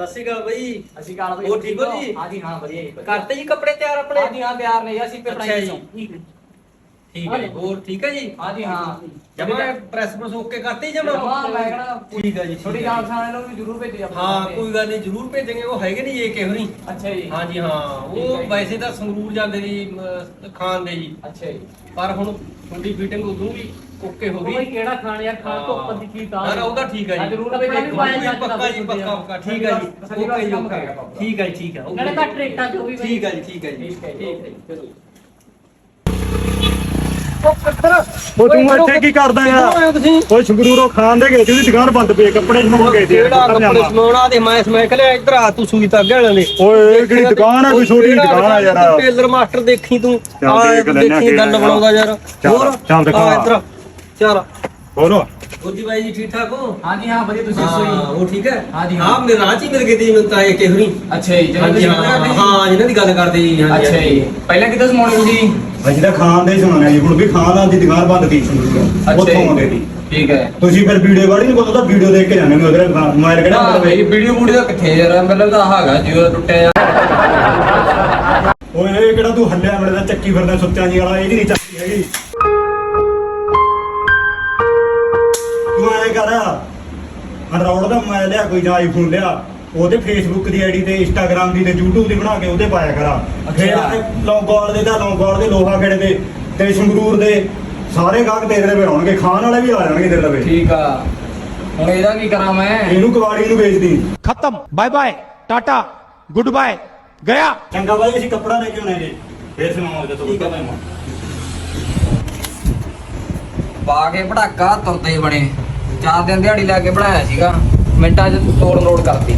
ਸਤਿ ਸ਼੍ਰੀ ਅਕਾਲ ਬਈ ਅਸੀਂ ਕਾਲ ਬਈ ਹੋਰ ਠੀਕ ਹੋ ਜੀ? ਹਾਂਜੀ ਹਾਂ ਵਧੀਆ ਜੀ ਵਧੀਆ। ਕਰਤੇ ਜੀ ਕੱਪੜੇ ਤਿਆਰ ਆਪਣੇ ਹਾਂਜੀ ਹਾਂ ਤਿਆਰ ਨੇ ਜੀ, ਅਸੀਂ ਅੱਛਾ ਪੜਾਈ ਜੀ। ਤੋਂ ਠੀਕ ਹੈ ਜੀ ਹੋਰ ਠੀਕ ਹੈ ਜੀ ਹਾਂਜੀ ਹਾਂ ਜਮਾ ਪ੍ਰੈਸ ਪ੍ਰੈਸ ਓਕੇ ਕਰਤੇ ਜਮਾ ਮੈਂ ਠੀਕ ਹੈ ਜੀ ਥੋੜੀ ਹੈ। ਜਾਣ ਸਾਣੇ ਨੂੰ ਵੀ ਜ਼ਰੂਰ ਭੇਜਿਓ ਆਪਣੇ ਹਾਂ। ਕੋਈ ਗੱਲ ਨਹੀਂ ਜ਼ਰੂਰ ਭੇਜਾਂਗੇ ਉਹ ਹੈਗੇ ਨਹੀਂ ਇਹ ਕਿਹੋ ਨਹੀਂ ਅੱਛਾ ਜੀ ਹਾਂਜੀ ਹਾਂ ਉਹ ਜੀ। ਵੈਸੇ ਤਾਂ ਸੰਗਰੂਰ ਜਾਂਦੇ ਜੀ ਖਾਨ ਦੇ ਜੀ ਅੱਛਾ ਜੀ ਪਰ ਹੁਣ ਤੁਹਾਡੀ ਫੀਟਿੰਗ ਉਦੋਂ ਵੀ ਓਕੇ ਹੋ ਉਹ ਗਈ ਬਈ ਕਿਹੜਾ ਖਾਣ ਯਾਰ ਖਾਣ ਤੋਂ ਉੱਪਰ ਦੀ ਚੀਜ਼ ਤਾਂ ਨਾ, ਉਹਦਾ ਠੀਕ ਹੈ ਜੀ। ਜ਼ਰੂਰ ਪੱਕਾ ਜੀ, ਪੱਕਾ, ਪੱਕਾ, ਠੀਕ ਹੈ ਜੀ। ਓਕੇ ਜੀ। ਠੀਕ ਹੈ ਜੀ, ਠੀਕ ਹੈ। ਨਾਲੇ ਘੱਟ ਰੇਟਾਂ ਉਹ ਵੀ। ਠੀਕ ਹੈ ਜੀ, ਠੀਕ ਹੈ ਜੀ। ਠੀਕ ਹੈ ਜੀ, ਚਲੋ। ਉਹ ਤੂੰ ਇੱਥੇ ਕੀ ਕਰਦਾ ਆ? ਤੁਸੀਂ? ਓਏ ਸੰਗਰੂਰੋਂ ਖਾਨ ਦੇ ਗਏ ਸੀ ਉਹਦੀ ਦੁਕਾਨ ਬੰਦ ਪਈ ਕੱਪੜੇ ਸਮਾਉਣ ਗਏ ਸੀ ਕਿਹੜਾ ਕੱਪੜੇ ਸਮਾਉਣਾ ਦੇ ਮੈਂ ਸਮੈਕ ਖਲਿਆ ਇੱਧਰ ਆ ਤੂੰ ਸੂਈ ਤਾਂ ਗਹਿਲਾਂ ਦੇ। ਓਏ ਇਹ ਕਿਹੜੀ ਦੁਕਾਨ ਆ ਕੋਈ ਛੋਟੀ ਦੁਕਾਨ ਆ ਯਾਰ। ਟੇਲਰ ਮਾਸਟਰ ਦੇਖੀ ਤੂੰ? ਚੱਲ ਆ ਦੇਖ ਲੈਂਦੇ ਆ ਦੇਖੀ ਗੱਲ ਬਣਾਉਂਦਾ ਯਾਰ। ਚੱਲ, ਹੋਰ? ਚੱਲ ਦਿਖਾ। ਆ ਇੱਧਰ ਚੱਲ। ਬੋਲੋ। ਬੁੱਧੀ ਬਾਈ ਜੀ ਠੀਕ ਠਾਕ ਹੋ? ਹਾਂਜੀ ਹਾਂ ਵਧੀਆ ਤੁਸੀਂ ਦੱਸੋ ਹਾਂ ਜੀ ਉਹ ਠੀਕ ਹੈ। ਹਾਂਜੀ, ਹਾਂ। ਹਾਂ ਮੇਰੇ ਰਾਂਚੀ ਮਿਲ ਗਏ ਤੀ ਮੈਨੂੰ ਤਾਂ ਇਹ ਕਿਹੋ ਨਹੀਂ ਅੱਛਾ ਜੀ ਹਾਂਜੀ ਤੁਸੀਂ ਹਾਂ ਕਰਦੇ ਜੀ। ਹਾਂ ਜਿਹਨਾਂ ਦੀ ਗੱਲ ਕਰਦੇ ਜੀ ਹਾਂਜੀ, ਅੱਛਾ ਜੀ। ਪਹਿਲਾਂ ਕਿੱਥੇ ਸਮਾਉਣੀ ਤੁਸੀਂ ਅਸੀਂ ਤਾਂ ਖਾਨ ਦੇ ਹੀ ਸੁਣਨਾ ਜੀ ਹੁਣ ਵੀ ਖਾਨ ਦੀ ਦੁਕਾਨ ਬੰਦ ਕੀਤੀ ਸੰਗਰੂਰੋਂ ਉੱਥੋਂ ਆਉਂਦੇ ਸੀ। ਠੀਕ ਹੈ। ਤੁਸੀਂ ਫਿਰ ਵੀਡੀਓ ਵਾੜੀ ਨਹੀਂ ਕੋਲ ਤਾਂ ਵੀਡੀਓ ਦੇਖ ਕੇ ਜਾਂਦੇ ਹੋ ਅਗਰ ਮੋਬਾਈਲ ਕਿਹੜਾ ਨਾ ਮਤਲਬ ਬਈ ਵੀਡੀਓ ਬੂਡੀ ਦਾ ਕਿੱਥੇ ਯਾਰ ਮਤਲਬ ਤਾਂ ਹੈਗਾ ਜਿਉ ਟੁੱਟਿਆ ਜਾ ਓਏ ਇਹ ਕਿਹੜਾ ਤੂੰ ਹੱਲਿਆ ਮਿਲੇ ਦਾ ਚੱਕੀ ਫਿਰਦਾ ਸੁੱਤਿਆਂ ਜੀ ਵਾਲਾ ਇਹਦੀ ਨਹੀਂ ਚੱਕੀ ਹੈਗੀ। ਕਰ। ਅਨਰਾਉਡ ਦਾ ਮੋਬਾਈਲ ਲਿਆ ਕੋਈ ਜਾਂ ਆਈਫੋਨ ਲਿਆ। ਉਹਦੇ ਫੇਸਬੁੱਕ ਦੀ ਆਈਡੀ ਤੇ ਇੰਸਟਾਗ੍ਰam ਦੀ ਤੇ YouTube ਦੀ ਬਣਾ ਕੇ ਉਹਦੇ ਪਾਇਆ ਕਰਾਂ। ਫਿਰ ਲੌਂਗੌਰ ਦੇ ਦਾ ਲੌਂਗੌਰ ਦੇ ਲੋਹਾ ਖੇੜੇ ਦੇ ਤੇ ਸੰਗਰੂਰ ਦੇ ਸਾਰੇ ਗਾਹਕ ਦੇਖਦੇ ਪਏ ਹੋਣਗੇ ਖਾਣ ਵਾਲੇ ਵੀ ਆ ਜਾਣਗੇ ਤੇਰੇ ਲਵੇ। ਠੀਕ ਆ। ਹੁਣ ਇਹਦਾ ਕੀ ਕਰਾਂ ਮੈਂ? ਇਹਨੂੰ ਕਵਾੜੀ ਨੂੰ ਵੇਚਦੀ ਖਤਮ। Bye bye tata good bye ਗਿਆ। ਚੰਗਾ ਬਾਈ ਅਸੀਂ ਕੱਪੜਾ ਲੈ ਕੇ ਆਉਣਾ ਜੀ। ਫੇਰ ਸੁਣਾਉਂਗੇ ਤੁਹਾਨੂੰ ਠੀਕ ਆ ਭਾਈ ਪਾ ਕੇ ਪਟਾਕਾ ਤੁਰਦੇ ਬਣੇ। ਚਾਰ ਦਿਨ ਦਿਹਾੜੀ ਲੈ ਕੇ ਬਣਾਇਆ ਸੀਗਾ। ਮਿੰਟਾਂ 'ਚ ਤੋੜ ਮਰੋੜ ਕਰਤੀ।